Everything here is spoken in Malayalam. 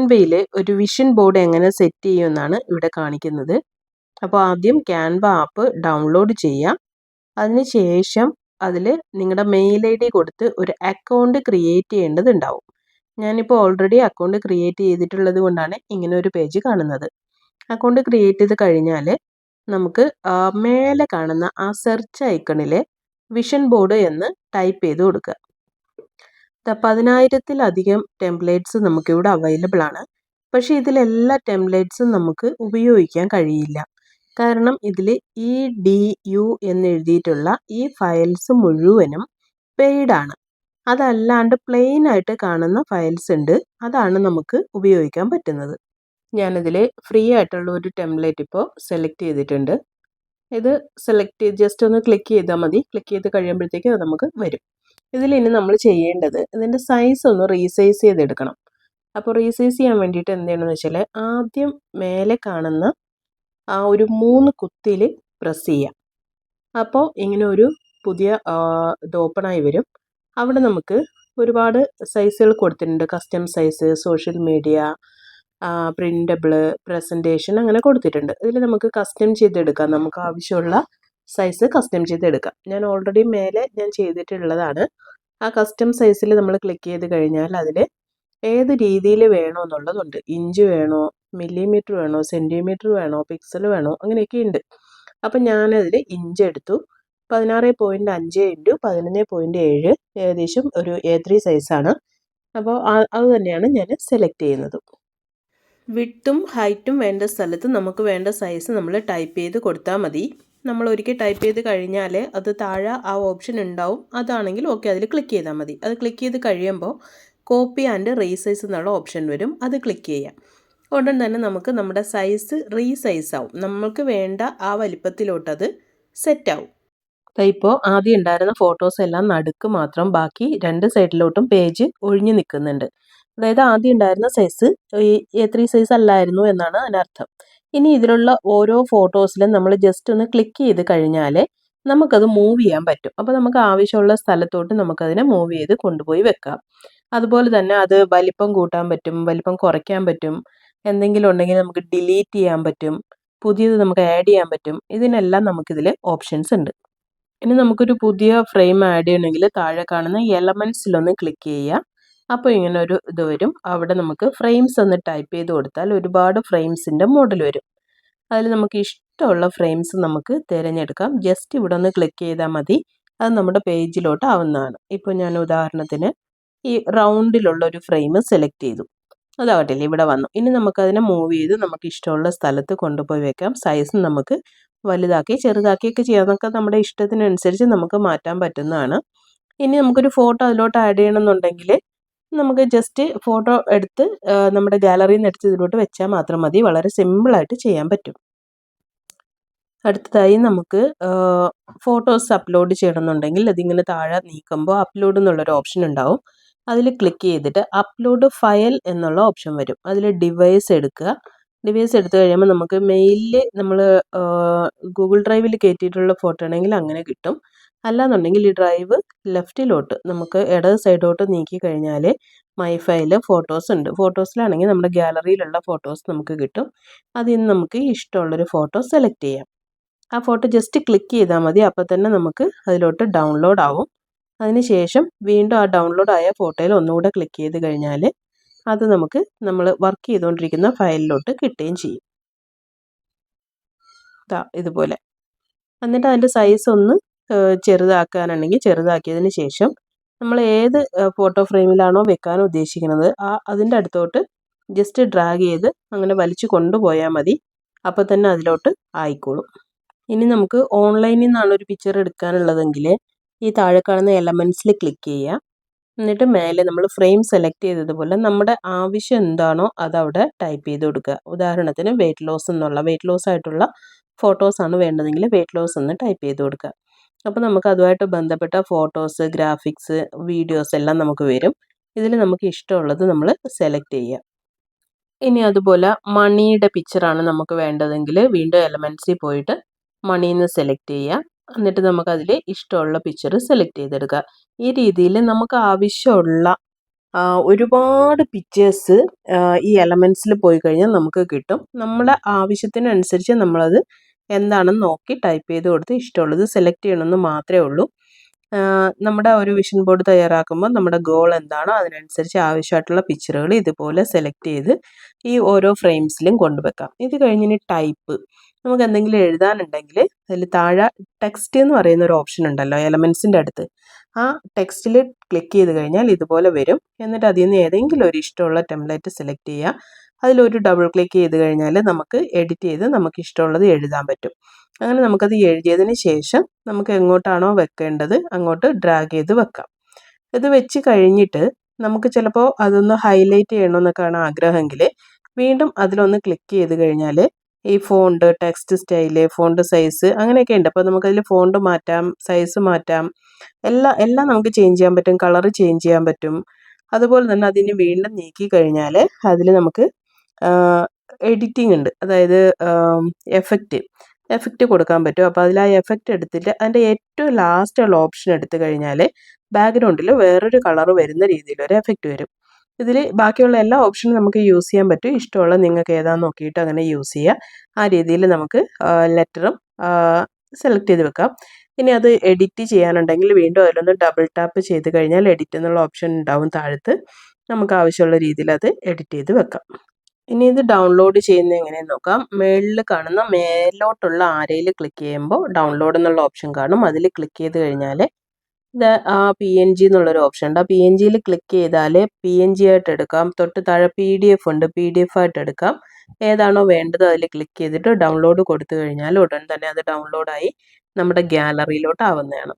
ക്യാൻവയിൽ ഒരു വിഷൻ ബോർഡ് എങ്ങനെ സെറ്റ് ചെയ്യുമെന്നാണ് ഇവിടെ കാണിക്കുന്നത്. അപ്പോൾ ആദ്യം ക്യാൻവ ആപ്പ് ഡൗൺലോഡ് ചെയ്യുക അതിനുശേഷം അതിൽ നിങ്ങളുടെ മെയിൽ ഐ ഡി കൊടുത്ത് ഒരു അക്കൗണ്ട് ക്രിയേറ്റ് ചെയ്യേണ്ടതുണ്ടാവും. ഞാനിപ്പോൾ ഓൾറെഡി അക്കൗണ്ട് ക്രിയേറ്റ് ചെയ്തിട്ടുള്ളത് കൊണ്ടാണ് ഇങ്ങനെ ഒരു പേജ് കാണുന്നത്. അക്കൗണ്ട് ക്രിയേറ്റ് ചെയ്ത് കഴിഞ്ഞാൽ നമുക്ക് മേലെ കാണുന്ന ആ സെർച്ച് ഐക്കണിലെ വിഷൻ ബോർഡ് എന്ന് ടൈപ്പ് ചെയ്ത് കൊടുക്കുക. പതിനായിരത്തിലധികം ടെംപ്ലേറ്റ്സ് നമുക്കിവിടെ അവൈലബിൾ ആണ്. പക്ഷേ ഇതിലെല്ലാ ടെംപ്ലേറ്റ്സും നമുക്ക് ഉപയോഗിക്കാൻ കഴിയില്ല. കാരണം ഇതിൽ ഇ ഡി യു എന്നെഴുതിയിട്ടുള്ള ഈ ഫയൽസ് മുഴുവനും പെയ്ഡാണ് അതല്ലാണ്ട് പ്ലെയിൻ ആയിട്ട് കാണുന്ന ഫയൽസ് ഉണ്ട്. അതാണ് നമുക്ക് ഉപയോഗിക്കാൻ പറ്റുന്നത്. ഞാനിതിൽ ഫ്രീ ആയിട്ടുള്ള ഒരു ടെംപ്ലേറ്റ് ഇപ്പോൾ സെലക്ട് ചെയ്തിട്ടുണ്ട്. ഇത് സെലക്ട് ചെയ്ത് ജസ്റ്റ് ഒന്ന് ക്ലിക്ക് ചെയ്താൽ മതി. ക്ലിക്ക് ചെയ്ത് കഴിയുമ്പോഴത്തേക്കും അത് നമുക്ക് വരും. ഇതിൽ ഇനി നമ്മൾ ചെയ്യേണ്ടത് ഇതിന്റെ സൈസ് ഒന്ന് റീസൈസ് ചെയ്തെടുക്കണം. അപ്പോൾ റീസൈസ് ചെയ്യാൻ വേണ്ടിയിട്ട് എന്ത് വെച്ചാൽ ആദ്യം മേലെ കാണുന്ന ആ ഒരു മൂന്ന് കുത്തിൽ പ്രസ് ചെയ്യാം. അപ്പോൾ ഇങ്ങനെ ഒരു പുതിയ ഓപ്പണായി വരും. അവിടെ നമുക്ക് ഒരുപാട് സൈസുകൾ കൊടുത്തിട്ടുണ്ട്. Custom size social media printable presentation അങ്ങനെ കൊടുത്തിട്ടുണ്ട്. ഇതിൽ നമുക്ക് കസ്റ്റം ചെയ്തെടുക്കാം. നമുക്ക് ആവശ്യമുള്ള സൈസ് കസ്റ്റം ചെയ്തെടുക്കാം. ഞാൻ ഓൾറെഡി മേലെ ഞാൻ ചെയ്തിട്ടുള്ളതാണ്. ആ കസ്റ്റം സൈസിൽ നമ്മൾ ക്ലിക്ക് ചെയ്ത് കഴിഞ്ഞാൽ അതിൽ ഏത് രീതിയിൽ വേണോ എന്നുള്ളതുണ്ട്. ഇഞ്ച് വേണോ മില്ലിമീറ്റർ വേണോ സെന്റിമീറ്റർ വേണോ പിക്സൽ വേണോ അങ്ങനെയൊക്കെ ഉണ്ട്. അപ്പം ഞാനതിൽ ഇഞ്ച് എടുത്തു. പതിനാറ് പോയിന്റ് അഞ്ച് ഇന്റു പതിനൊന്ന് പോയിന്റ് ഏഴ് ഏകദേശം ഒരു എ ത്രീ സൈസാണ് അപ്പോൾ അത് തന്നെയാണ് ഞാൻ സെലക്ട് ചെയ്യുന്നത്. വിട്ടും ഹൈറ്റും വേണ്ട സ്ഥലത്ത് നമുക്ക് വേണ്ട സൈസ് നമ്മൾ ടൈപ്പ് ചെയ്ത് കൊടുത്താൽ മതി. നമ്മൾ ഒരിക്കൽ ടൈപ്പ് ചെയ്ത് കഴിഞ്ഞാൽ അത് താഴെ ആ ഓപ്ഷൻ ഉണ്ടാവും. അതാണെങ്കിൽ ഓക്കെ അതിൽ ക്ലിക്ക് ചെയ്താൽ മതി. അത് ക്ലിക്ക് ചെയ്ത് കഴിയുമ്പോൾ കോപ്പി ആൻഡ് റീസൈസ് എന്നുള്ള ഓപ്ഷൻ വരും. അത് ക്ലിക്ക് ചെയ്യാം. ഉടൻ തന്നെ നമുക്ക് നമ്മുടെ സൈസ് റീസൈസ് ആവും. നമ്മൾക്ക് വേണ്ട ആ വലിപ്പത്തിലോട്ടത് സെറ്റ് ആവും. ഇപ്പോൾ ആദ്യം ഉണ്ടായിരുന്ന ഫോട്ടോസ് എല്ലാം നടുക്ക് മാത്രം ബാക്കി രണ്ട് സൈഡിലോട്ടും പേജ് ഒഴിഞ്ഞു നിൽക്കുന്നുണ്ട് അതായത് ആദ്യം ഉണ്ടായിരുന്ന സൈസ് എ ത്രീ സൈസ് അല്ലായിരുന്നു എന്നാണ് അതിനർത്ഥം. ഇനി ഇതിലുള്ള ഓരോ ഫോട്ടോസിലും നമ്മൾ ജസ്റ്റ് ഒന്ന് ക്ലിക്ക് ചെയ്ത് കഴിഞ്ഞാൽ നമുക്കത് മൂവ് ചെയ്യാൻ പറ്റും. അപ്പോൾ നമുക്ക് ആവശ്യമുള്ള സ്ഥലത്തോട്ട് നമുക്കതിനെ മൂവ് ചെയ്ത് കൊണ്ടുപോയി വെക്കാം. അതുപോലെ തന്നെ അത് വലിപ്പം കൂട്ടാൻ പറ്റും വലിപ്പം കുറയ്ക്കാൻ പറ്റും എന്തെങ്കിലും ഉണ്ടെങ്കിൽ നമുക്ക് ഡിലീറ്റ് ചെയ്യാൻ പറ്റും പുതിയത് നമുക്ക് ആഡ് ചെയ്യാൻ പറ്റും ഇതിനെല്ലാം നമുക്കിതിൽ ഓപ്ഷൻസ് ഉണ്ട്. ഇനി നമുക്കൊരു പുതിയ ഫ്രെയിം ആഡ് ചെയ്യണമെങ്കിൽ താഴെ കാണുന്ന എലമെൻസിലൊന്ന് ക്ലിക്ക് ചെയ്യുക. അപ്പോൾ ഇങ്ങനെ ഒരു ഇത് വരും. അവിടെ നമുക്ക് ഫ്രെയിംസ് ഒന്ന് ടൈപ്പ് ചെയ്ത് കൊടുത്താൽ ഒരുപാട് ഫ്രെയിംസിന്റെ മോഡൽ വരും. അതിൽ നമുക്ക് ഇഷ്ടമുള്ള ഫ്രെയിംസ് നമുക്ക് തിരഞ്ഞെടുക്കാം. ജസ്റ്റ് ഇവിടെ ഒന്ന് ക്ലിക്ക് ചെയ്താൽ മതി. അത് നമ്മുടെ പേജിലോട്ട് ആവുന്നതാണ്. ഇപ്പോൾ ഞാൻ ഉദാഹരണത്തിന് ഈ റൗണ്ടിലുള്ള ഒരു ഫ്രെയിം സെലക്ട് ചെയ്തു. അതാവട്ടില്ല ഇവിടെ വന്നു. ഇനി നമുക്കതിനെ മൂവ് ചെയ്ത് നമുക്ക് ഇഷ്ടമുള്ള സ്ഥലത്ത് കൊണ്ടുപോയി വെക്കാം. സൈസ് നമുക്ക് വലുതാക്കി ചെറുതാക്കിയൊക്കെ ചെയ്യാം. നമ്മുടെ ഇഷ്ടത്തിനനുസരിച്ച് നമുക്ക് മാറ്റാൻ പറ്റുന്നതാണ്. ഇനി നമുക്കൊരു ഫോട്ടോ അതിലോട്ട് ആഡ് ചെയ്യണമെന്നുണ്ടെങ്കിൽ നമുക്ക് ജസ്റ്റ് ഫോട്ടോ എടുത്ത് നമ്മുടെ ഗാലറിയിൽ നിന്ന് എടുത്ത് ഇതിലോട്ട് വെച്ചാൽ മാത്രം മതി. വളരെ സിമ്പിളായിട്ട് ചെയ്യാൻ പറ്റും. അടുത്തതായി നമുക്ക് ഫോട്ടോസ് അപ്ലോഡ് ചെയ്യണമെന്നുണ്ടെങ്കിൽ അതിങ്ങനെ താഴെ നീക്കുമ്പോൾ അപ്ലോഡ് എന്നുള്ളൊരു ഓപ്ഷൻ ഉണ്ടാവും. അതിൽ ക്ലിക്ക് ചെയ്തിട്ട് അപ്ലോഡ് ഫയൽ എന്നുള്ള ഓപ്ഷൻ വരും. അതിൽ ഡിവൈസ് എടുക്കുക. ഡിവൈസ് എടുത്തു കഴിയുമ്പോൾ നമുക്ക് മെയിലിൽ നമ്മൾ ഗൂഗിൾ ഡ്രൈവിൽ കയറ്റിയിട്ടുള്ള ഫോട്ടോ ആണെങ്കിൽ അങ്ങനെ കിട്ടും. അല്ലാന്നുണ്ടെങ്കിൽ ഈ ഡ്രൈവ് ലെഫ്റ്റിലോട്ട് നമുക്ക് ഇടത് സൈഡോട്ട് നീക്കി കഴിഞ്ഞാൽ മൈ ഫയൽ ഫോട്ടോസ് ഉണ്ട്. ഫോട്ടോസിലാണെങ്കിൽ നമ്മുടെ ഗാലറിയിലുള്ള ഫോട്ടോസ് നമുക്ക് കിട്ടും. അതിൽ നിന്ന് നമുക്ക് ഇഷ്ടമുള്ളൊരു ഫോട്ടോ സെലക്ട് ചെയ്യാം. ആ ഫോട്ടോ ജസ്റ്റ് ക്ലിക്ക് ചെയ്താൽ മതി. അപ്പോൾ തന്നെ നമുക്ക് അതിലോട്ട് ഡൗൺലോഡ് ആവും. അതിനുശേഷം വീണ്ടും ആ ഡൗൺലോഡ് ആയ ഫോട്ടോയിൽ ഒന്നുകൂടെ ക്ലിക്ക് ചെയ്ത് കഴിഞ്ഞാൽ അത് നമുക്ക് നമ്മൾ വർക്ക് ചെയ്തുകൊണ്ടിരിക്കുന്ന ഫയലിലോട്ട് കിട്ടുകയും ചെയ്യും. ഇതുപോലെ. എന്നിട്ട് അതിന്റെ സൈസ് ഒന്ന് ചെറുതാക്കാനുണ്ടെങ്കിൽ ചെറുതാക്കിയതിന് ശേഷം നമ്മൾ ഏത് ഫോട്ടോ ഫ്രെയിമിലാണോ വെക്കാൻ ഉദ്ദേശിക്കുന്നത് ആ അതിന്റെ അടുത്തോട്ട് ജസ്റ്റ് ഡ്രാഗ് ചെയ്ത് അങ്ങനെ വലിച്ചു കൊണ്ടുപോയാൽ മതി. അപ്പോൾ തന്നെ അതിലോട്ട് ആയിക്കോളും. ഇനി നമുക്ക് ഓൺലൈനിൽ നിന്നാണ് ഒരു പിക്ചർ എടുക്കാനുള്ളതെങ്കിൽ ഈ താഴെ കാണുന്ന എലമെന്റ്സിൽ ക്ലിക്ക് ചെയ്യുക. എന്നിട്ട് മേലെ നമ്മൾ ഫ്രെയിം സെലക്ട് ചെയ്തതുപോലെ നമ്മുടെ ആവശ്യം എന്താണോ അതവിടെ ടൈപ്പ് ചെയ്ത് കൊടുക്കുക. ഉദാഹരണത്തിന് വെയിറ്റ് ലോസ് എന്നുള്ള വെയിറ്റ് ലോസ് ആയിട്ടുള്ള ഫോട്ടോസാണ് വേണ്ടതെങ്കിൽ വെയിറ്റ് ലോസ് എന്ന് ടൈപ്പ് ചെയ്ത് കൊടുക്കുക. അപ്പോൾ നമുക്ക് അതുമായിട്ട് ബന്ധപ്പെട്ട ഫോട്ടോസ് ഗ്രാഫിക്സ് വീഡിയോസ് എല്ലാം നമുക്ക് വരും. ഇതിൽ നമുക്ക് ഇഷ്ടമുള്ളത് നമ്മൾ സെലക്ട് ചെയ്യാം ഇനി അതുപോലെ മണിയുടെ പിക്ചറാണ് നമുക്ക് വേണ്ടതെങ്കിൽ വീണ്ടും എലമെൻസിൽ പോയിട്ട് മണിന്ന് സെലക്ട് ചെയ്യാം എന്നിട്ട് നമുക്കതിൽ ഇഷ്ടമുള്ള പിക്ചർ സെലക്ട് ചെയ്തെടുക്കുക. ഈ രീതിയിൽ നമുക്ക് ആവശ്യമുള്ള ഒരുപാട് പിക്ചേഴ്സ് ഈ എലമെൻസിൽ പോയി കഴിഞ്ഞാൽ നമുക്ക് കിട്ടും. നമ്മുടെ ആവശ്യത്തിനനുസരിച്ച് നമ്മളത് എന്താണെന്ന് നോക്കി ടൈപ്പ് ചെയ്ത് കൊടുത്ത് ഇഷ്ടമുള്ളത് സെലക്ട് ചെയ്യണമെന്ന് മാത്രമേ ഉള്ളൂ. നമ്മുടെ ഒരു വിഷൻ ബോർഡ് തയ്യാറാക്കുമ്പോൾ നമ്മുടെ ഗോൾ എന്താണോ അതിനനുസരിച്ച് ആവശ്യമായിട്ടുള്ള പിക്ചറുകൾ ഇതുപോലെ സെലക്ട് ചെയ്ത് ഈ ഓരോ ഫ്രെയിംസിലും കൊണ്ടുവെക്കാം ഇത് കഴിഞ്ഞിനി ടൈപ്പ് നമുക്ക് എന്തെങ്കിലും എഴുതാനുണ്ടെങ്കിൽ അതിൽ താഴെ ടെക്സ്റ്റ് എന്ന് പറയുന്ന ഒരു ഓപ്ഷൻ ഉണ്ടല്ലോ എലമെൻസിന്റെ അടുത്ത്. ആ ടെക്സ്റ്റിൽ ക്ലിക്ക് ചെയ്ത് കഴിഞ്ഞാൽ ഇതുപോലെ വരും. എന്നിട്ട് അതിൽ നിന്ന് ഏതെങ്കിലും ഒരു ഇഷ്ടമുള്ള ടെംപ്ലേറ്റ് സെലക്ട് ചെയ്യുക. അതിലൊരു ഡബിൾ ക്ലിക്ക് ചെയ്ത് കഴിഞ്ഞാൽ നമുക്ക് എഡിറ്റ് ചെയ്ത് നമുക്ക് ഇഷ്ടമുള്ളത് എഴുതാൻ പറ്റും. അങ്ങനെ നമുക്കത് എഴുതിയതിന് ശേഷം നമുക്ക് എങ്ങോട്ടാണോ വെക്കേണ്ടത് അങ്ങോട്ട് ഡ്രാഗ് ചെയ്ത് വെക്കാം. ഇത് വെച്ച് കഴിഞ്ഞിട്ട് നമുക്ക് ചിലപ്പോൾ അതൊന്ന് ഹൈലൈറ്റ് ചെയ്യണമെന്നൊക്കെയാണ് ആഗ്രഹമെങ്കിൽ വീണ്ടും അതിലൊന്ന് ക്ലിക്ക് ചെയ്ത് കഴിഞ്ഞാൽ ഈ font text style font size അങ്ങനെയൊക്കെ ഉണ്ട്. അപ്പോൾ നമുക്കതിൽ ഫോണ്ട് മാറ്റാം സൈസ് മാറ്റാം എല്ലാം എല്ലാം നമുക്ക് ചേഞ്ച് ചെയ്യാൻ പറ്റും കളർ ചേഞ്ച് ചെയ്യാൻ പറ്റും. അതുപോലെ തന്നെ അതിന് വീണ്ടും നീക്കി കഴിഞ്ഞാൽ അതിൽ നമുക്ക് എഡിറ്റിംഗ് ഉണ്ട്. അതായത് എഫക്റ്റ് എഫക്റ്റ് കൊടുക്കാൻ പറ്റും. അപ്പോൾ അതിൽ ആ എഫക്റ്റ് എടുത്തിട്ട് അതിന്റെ ഏറ്റവും ലാസ്റ്റുള്ള ഓപ്ഷൻ എടുത്തു കഴിഞ്ഞാൽ ബാക്ക്ഗ്രൗണ്ടിൽ വേറൊരു കളർ വരുന്ന രീതിയിൽ ഒരു എഫക്റ്റ് വരും. ഇതിൽ ബാക്കിയുള്ള എല്ലാ ഓപ്ഷനും നമുക്ക് യൂസ് ചെയ്യാൻ പറ്റും. ഇഷ്ടമുള്ള നിങ്ങൾക്ക് ഏതാന്ന് നോക്കിയിട്ട് അങ്ങനെ യൂസ് ചെയ്യുക ആ രീതിയിൽ നമുക്ക് ലെറ്ററും സെലക്ട് ചെയ്ത് വെക്കാം. ഇനി അത് എഡിറ്റ് ചെയ്യാനുണ്ടെങ്കിൽ വീണ്ടും അതിലൊന്ന് ഡബിൾ ടാപ്പ് ചെയ്ത് കഴിഞ്ഞാൽ എഡിറ്റ് എന്നുള്ള ഓപ്ഷൻ ഉണ്ടാവും താഴത്ത്. നമുക്ക് ആവശ്യമുള്ള രീതിയിൽ അത് എഡിറ്റ് ചെയ്ത് വെക്കാം. ഇനി ഇത് ഡൗൺലോഡ് ചെയ്യുന്നത് എങ്ങനെയെന്ന് നോക്കാം. മേളിൽ കാണുന്ന മേലോട്ടുള്ള ആരയിൽ ക്ലിക്ക് ചെയ്യുമ്പോൾ ഡൗൺലോഡ് എന്നുള്ള ഓപ്ഷൻ കാണും. അതിൽ ക്ലിക്ക് ചെയ്ത് കഴിഞ്ഞാൽ ഇത് ആ പി എൻ ജി എന്നുള്ളൊരു ഓപ്ഷൻ ഉണ്ട്. ആ പി എൻ ജിയിൽ ക്ലിക്ക് ചെയ്താൽ പി എൻ ജി ആയിട്ട് എടുക്കാം. തൊട്ട് താഴെ പി ഡി എഫ് ഉണ്ട്. പി ഡി എഫ് ആയിട്ട് എടുക്കാം. ഏതാണോ വേണ്ടത് അതിൽ ക്ലിക്ക് ചെയ്തിട്ട് ഡൗൺലോഡ് കൊടുത്തു കഴിഞ്ഞാൽ ഉടൻ തന്നെ അത് ഡൗൺലോഡായി നമ്മുടെ ഗ്യാലറിയിലോട്ട് ആവുന്നതാണ്.